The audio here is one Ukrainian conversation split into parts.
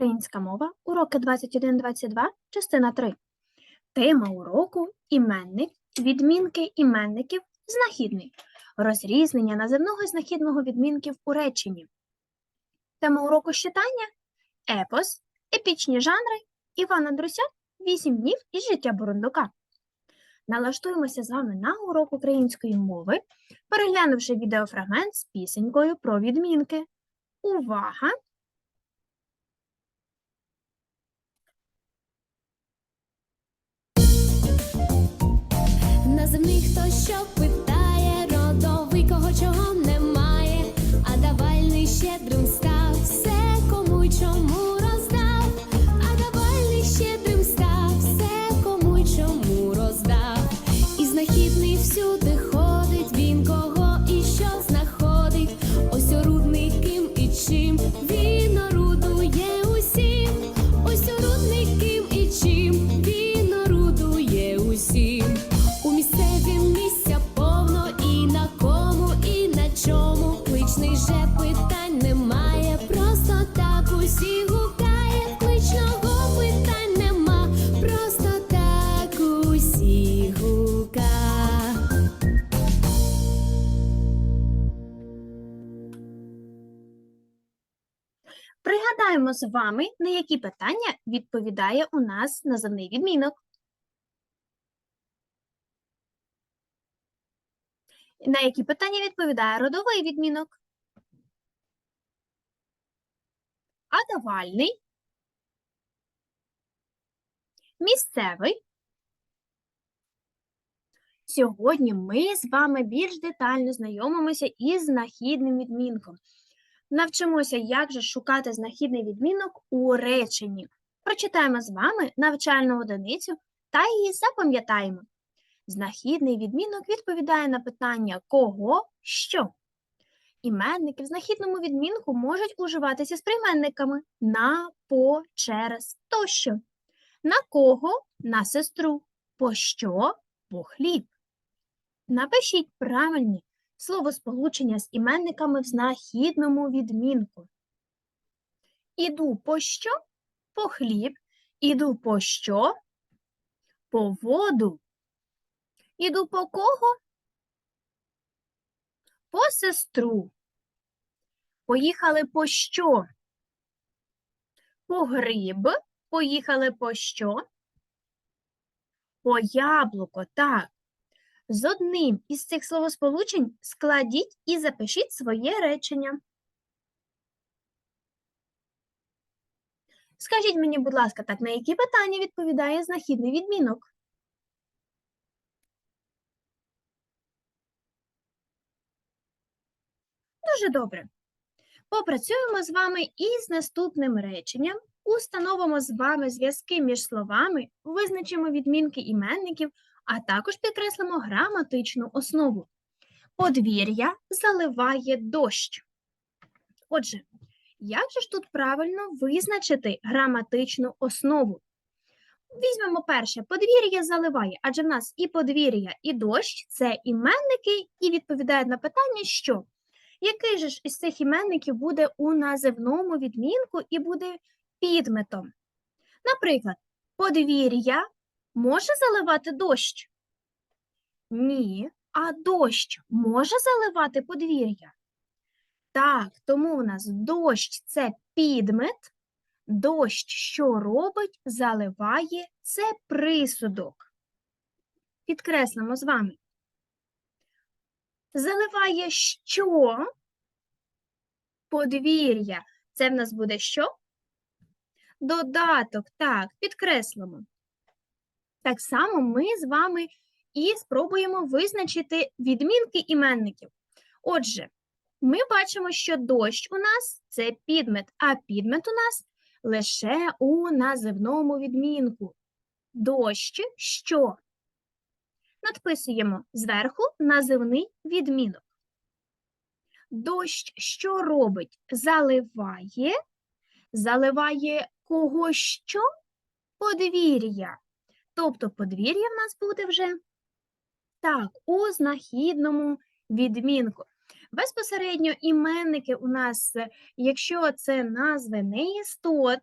Українська мова, уроки 21-22, частина 3. Тема уроку іменник, відмінки іменників, знахідний, розрізнення наземного і знахідного відмінків у реченні. Тема уроку читання епос, епічні жанри, Іван Андрусяк, 8 днів із життя Бурундука. Налаштуємося з вами на урок української мови, переглянувши відеофрагмент з пісенькою про відмінки. Увага! Наземний хто з вами, на які питання відповідає у нас називний відмінок. На які питання відповідає родовий відмінок? А давальний? Місцевий? Сьогодні ми з вами більш детально знайомимося із знахідним відмінком. Навчимося, як же шукати знахідний відмінок у реченні. Прочитаємо з вами навчальну одиницю та її запам'ятаємо. Знахідний відмінок відповідає на питання кого, що. Іменники в знахідному відмінку можуть уживатися з прийменниками на, по, через тощо. На кого на сестру, по що по хліб. Напишіть правильні словосполучення з іменниками в знахідному відмінку. Іду по що? По хліб. Іду по що? По воду. Іду по кого? По сестру. Поїхали по що? По гриб. Поїхали по що? По яблуко, так. З одним із цих словосполучень складіть і запишіть своє речення. Скажіть мені, будь ласка, так, на які питання відповідає знахідний відмінок? Дуже добре. Попрацюємо з вами із наступним реченням, установимо з вами зв'язки між словами, визначимо відмінки іменників, а також підкреслимо граматичну основу. Подвір'я заливає дощ. Отже, як же ж тут правильно визначити граматичну основу? Візьмемо перше, подвір'я заливає, адже в нас і подвір'я, і дощ це іменники, і відповідають на питання, що який же ж із цих іменників буде у називному відмінку і буде підметом? Наприклад, подвір'я може заливати дощ? Ні. А дощ може заливати подвір'я? Так, тому у нас дощ це підмет, дощ, що робить, заливає це присудок. Підкреслимо з вами. Заливає що? Подвір'я. Це в нас буде що? Додаток, так, підкреслимо. Так само ми з вами і спробуємо визначити відмінки іменників. Отже, ми бачимо, що дощ у нас це підмет, а підмет у нас лише у називному відмінку. Дощ що? Надписуємо зверху називний відмінок. Дощ що робить? Заливає, заливає кого що? Подвір'я. Тобто подвір'я в нас буде вже так, у знахідному відмінку. Безпосередньо іменники у нас, якщо це назви не істот,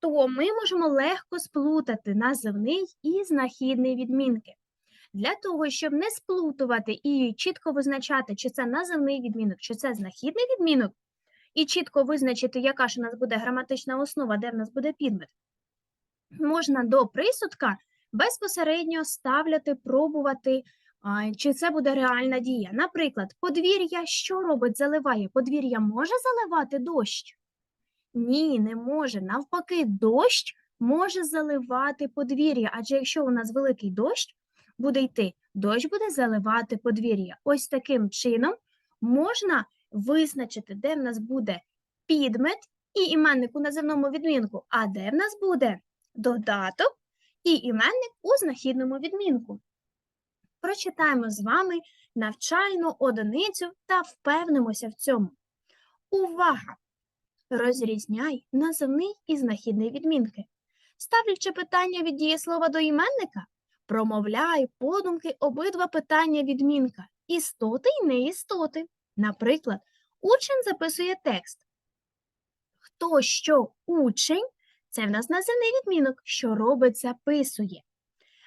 то ми можемо легко сплутати називний і знахідний відмінки. Для того, щоб не сплутувати і чітко визначати, чи це називний відмінок, чи це знахідний відмінок, і чітко визначити, яка ж у нас буде граматична основа, де в нас буде підмет, можна до присудка безпосередньо ставляти, пробувати, чи це буде реальна дія. Наприклад, подвір'я що робить? Заливає. Подвір'я може заливати дощ? Ні, не може. Навпаки, дощ може заливати подвір'я, адже якщо у нас великий дощ буде йти, дощ буде заливати подвір'я. Ось таким чином можна визначити, де в нас буде підмет і іменник у називному відмінку, а де в нас буде додаток і іменник у знахідному відмінку. Прочитаємо з вами навчальну одиницю та впевнимося в цьому. Увага! Розрізняй називний і знахідний відмінки. Ставлячи питання від дієслова до іменника, промовляй подумки обидва питання відмінка істоти і неістоти. Наприклад, учень записує текст. Хто що учень це в нас називний відмінок, що робить, записує.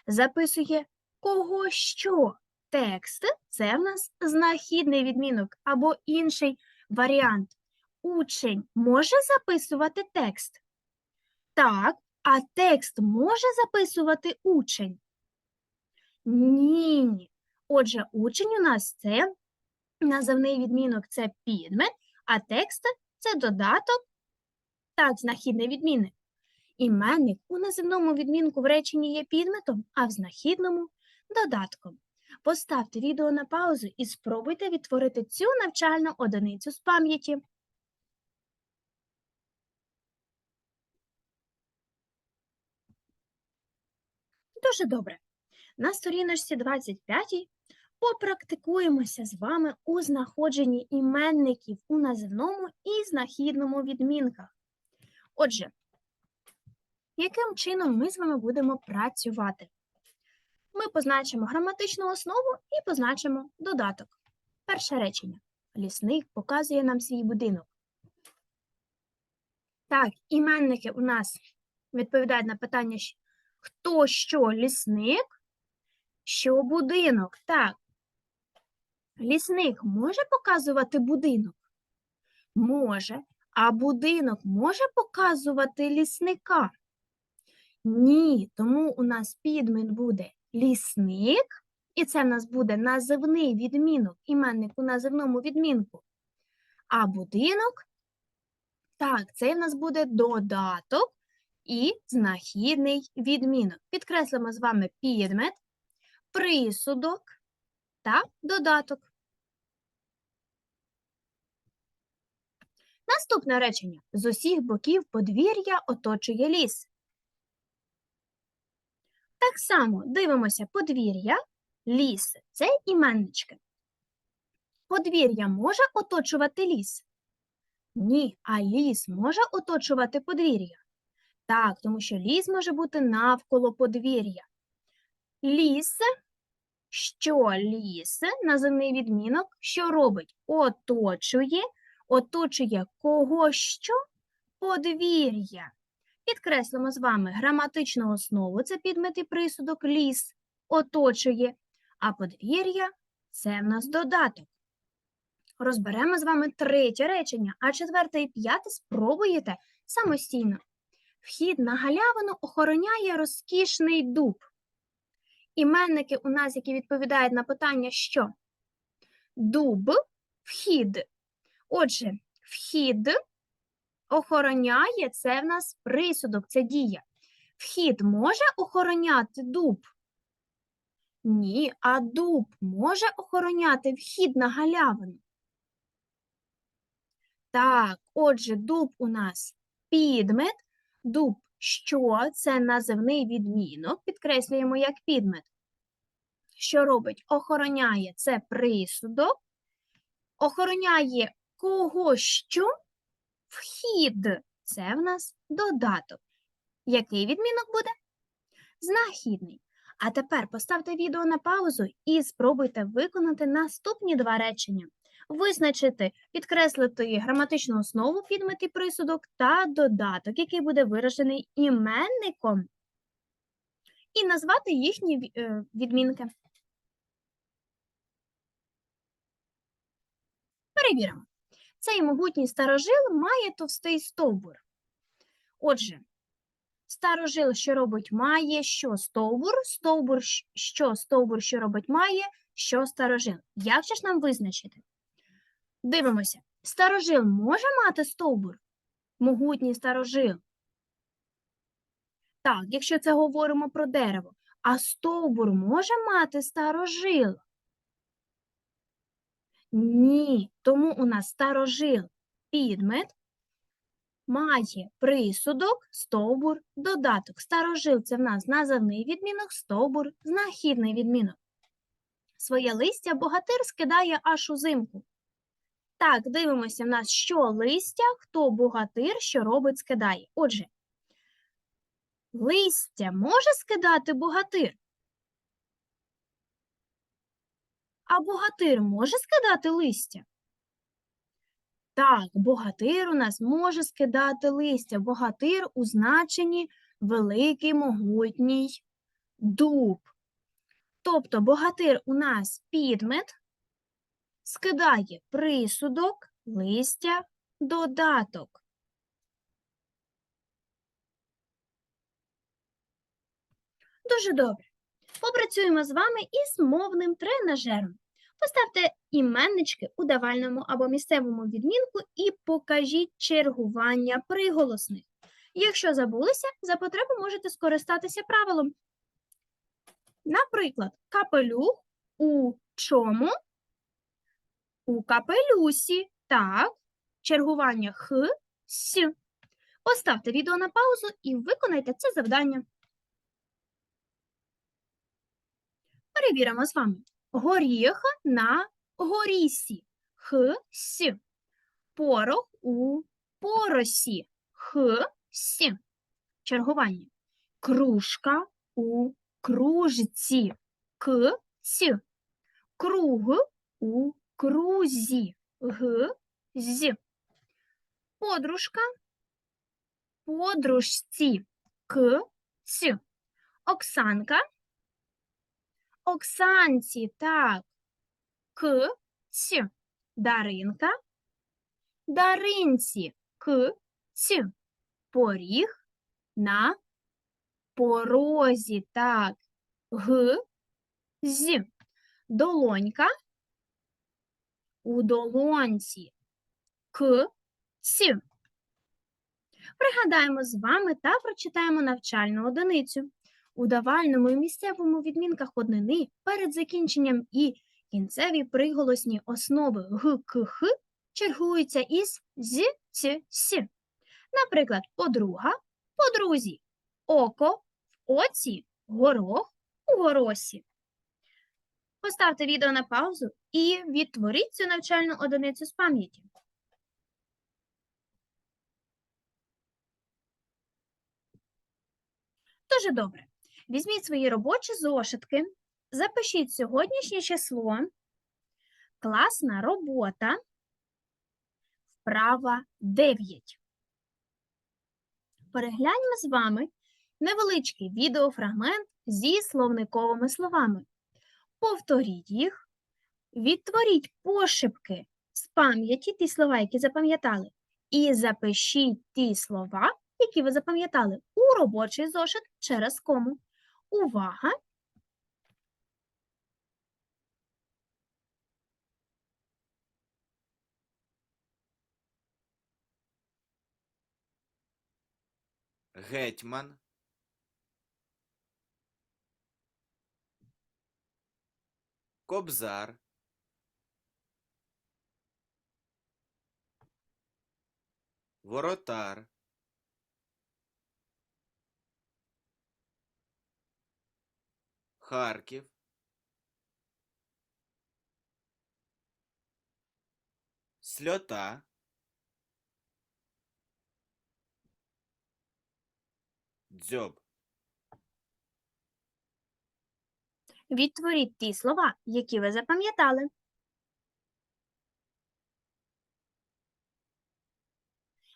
Записує кого що. Текст це в нас знахідний відмінок або інший варіант. Учень може записувати текст? Так, а текст може записувати учень? Ні. Отже, учень у нас це називний відмінок це підмет, а текст це додаток, так, знахідний відмінник. Іменник у називному відмінку в реченні є підметом, а в знахідному додатком. Поставте відео на паузу і спробуйте відтворити цю навчальну одиницю з пам'яті. Дуже добре. На сторіночці 25 попрактикуємося з вами у знаходженні іменників у називному і знахідному відмінках. Отже, яким чином ми з вами будемо працювати? Ми позначимо граматичну основу і позначимо додаток. Перше речення. Лісник показує нам свій будинок. Так, іменники у нас відповідають на питання, хто що лісник, що будинок. Так. Лісник може показувати будинок? Може. А будинок може показувати лісника? Ні, тому у нас підмет буде лісник, і це в нас буде називний відмінок, іменник у називному відмінку. А будинок, так, це в нас буде додаток і знахідний відмінок. Підкреслимо з вами підмет, присудок та додаток. Наступне речення. З усіх боків подвір'я оточує ліс. Так само дивимося подвір'я, ліс це іменнички. Подвір'я може оточувати ліс? Ні, а ліс може оточувати подвір'я. Так, тому що ліс може бути навколо подвір'я. Ліс, що ліс, називний відмінок, що робить? Оточує, оточує кого що? Подвір'я. Підкреслимо з вами граматичну основу, це підмет присудок ліс оточує, а подвір'я це в нас додаток. Розберемо з вами третє речення, а четверте і п'яте спробуєте самостійно. Вхід на галявину охороняє розкішний дуб. Іменники у нас, які відповідають на питання, що? Дуб, вхід. Отже, вхід охороняє це в нас присудок, це дія. Вхід може охороняти дуб? Ні, а дуб може охороняти вхід на галявину. Так, отже, дуб у нас підмет, дуб що? Це називний відмінок, підкреслюємо як підмет. Що робить? Охороняє це присудок, охороняє кого що? Вхід це в нас додаток. Який відмінок буде? Знахідний. А тепер поставте відео на паузу і спробуйте виконати наступні два речення. Визначити, підкреслити граматичну основу, підмет і присудок та додаток, який буде виражений іменником, і назвати їхні е, відмінки. Перевіримо. Цей могутній старожил має товстий стовбур. Отже, старожил, що робить має, що стовбур, стовбур, що стовбур, що робить має, що старожил. Як же ж нам визначити? Дивимося. Старожил може мати стовбур? Могутній старожил. Так, якщо це говоримо про дерево. А стовбур може мати старожил? Ні, тому у нас старожил підмет має присудок, стовбур, додаток. Старожил це в нас називний відмінок, стовбур, знахідний відмінок. Своє листя богатир скидає аж узимку. Так, дивимося в нас, що листя, хто богатир, що робить, скидає. Отже, листя може скидати богатир? А богатир може скидати листя? Так, богатир у нас може скидати листя. Богатир у значенні великий могутній дуб. Тобто богатир у нас підмет скидає присудок, листя, додаток. Дуже добре. Попрацюємо з вами із мовним тренажером. Поставте іменнички у давальному або місцевому відмінку і покажіть чергування приголосних. Якщо забулися, за потреби можете скористатися правилом. Наприклад, капелюх у чому? У капелюсі. Так, чергування х, с. Поставте відео на паузу і виконайте це завдання. Перевіримо з вами. Горіх на горісі. Х, с. Порох у поросі. Х, с. Чергування. Кружка у кружці. К, с. Круг у крузі. Г, з. Подружка. Подружці. К, с. Оксанка. Оксанці, так. К, с. Даринка. Даринці. К, с. Поріг на порозі, так. Г, з. Долонька. У долонці. К, с. Пригадаємо з вами та прочитаємо навчальну одиницю. У давальному і місцевому відмінках однини перед закінченням і кінцеві приголосні основи г, к, х чергуються із з, ц, с. Наприклад, подруга – подрузі, око в оці, горох у горосі. Поставте відео на паузу і відтворіть цю навчальну одиницю з пам'яті. Дуже добре. Візьміть свої робочі зошитки, запишіть сьогоднішнє число, класна робота, вправа 9. Перегляньмо з вами невеличкий відеофрагмент зі словниковими словами. Повторіть їх, відтворіть пошепки з пам'яті ті слова, які запам'ятали, і запишіть ті слова, які ви запам'ятали, у робочий зошит через кому. Увага! гетьман, кобзар, воротар, Харків. Сльота. Дзьоб. Відтворіть ті слова, які ви запам'ятали.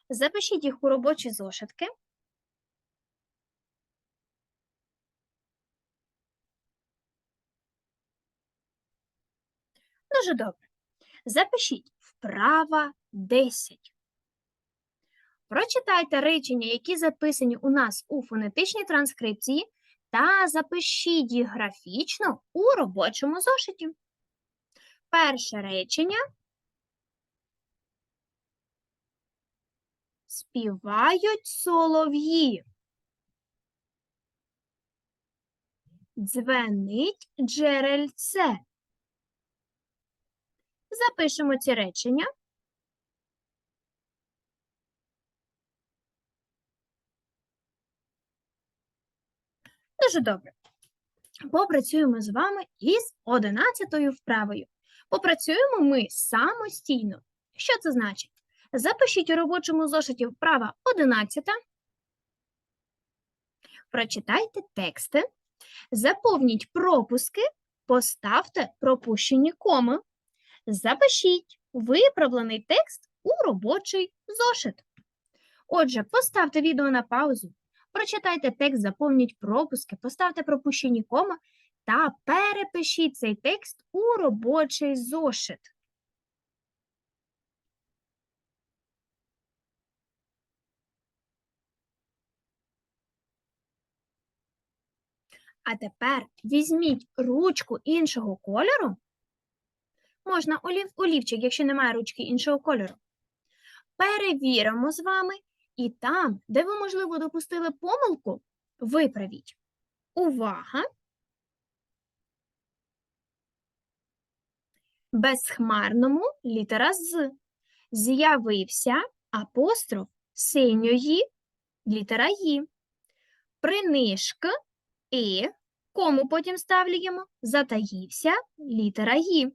Запишіть їх у робочі зошитки Дуже добре. Запишіть вправа 10. Прочитайте речення, які записані у нас у фонетичній транскрипції, та запишіть їх графічно у робочому зошиті. Перше речення. Співають солов'ї. Дзвенить джерельце. Запишемо ці речення. Дуже добре. Попрацюємо з вами із одинадцятою вправою. Попрацюємо ми самостійно. Що це значить? Запишіть у робочому зошиті вправа 11. Прочитайте тексти, заповніть пропуски, поставте пропущені коми. Запишіть виправлений текст у робочий зошит. Отже, поставте відео на паузу, прочитайте текст, заповніть пропуски, поставте пропущені кома та перепишіть цей текст у робочий зошит. А тепер візьміть ручку іншого кольору. Можна олів, олівчик, якщо немає ручки іншого кольору. Перевіримо з вами, і там, де ви, можливо, допустили помилку, виправіть. Увага! Безхмарному літера з. З'явився апостроф синьої літера «ї». Принишк і, кому потім ставлюємо, затаївся літера «ї».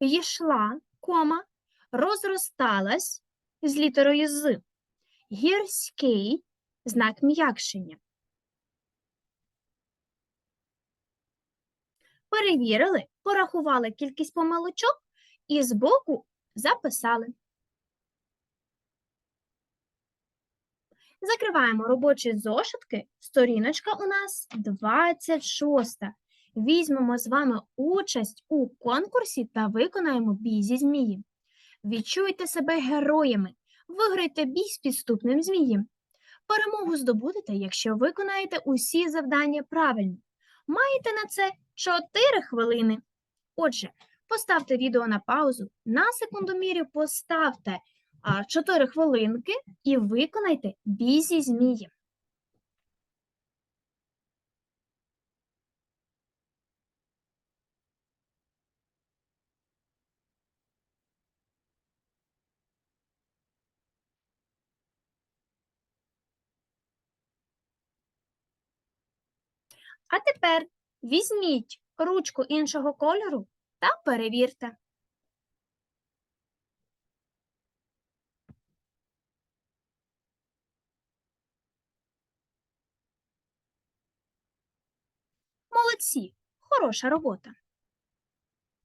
Йшла, кома, розросталась з літерою з. Гірський знак м'якшення. Перевірили, порахували кількість помилочок і збоку записали. Закриваємо робочі зошитки. Сторіночка у нас 26. Візьмемо з вами участь у конкурсі та виконаємо бій зі змієм. Відчуйте себе героями, виграйте бій з підступним змієм. Перемогу здобудете, якщо виконаєте усі завдання правильно. Маєте на це 4 хвилини. Отже, поставте відео на паузу, на секундомірі поставте а, 4 хвилинки і виконайте бій зі змієм. А тепер візьміть ручку іншого кольору та перевірте. Молодці! Хороша робота.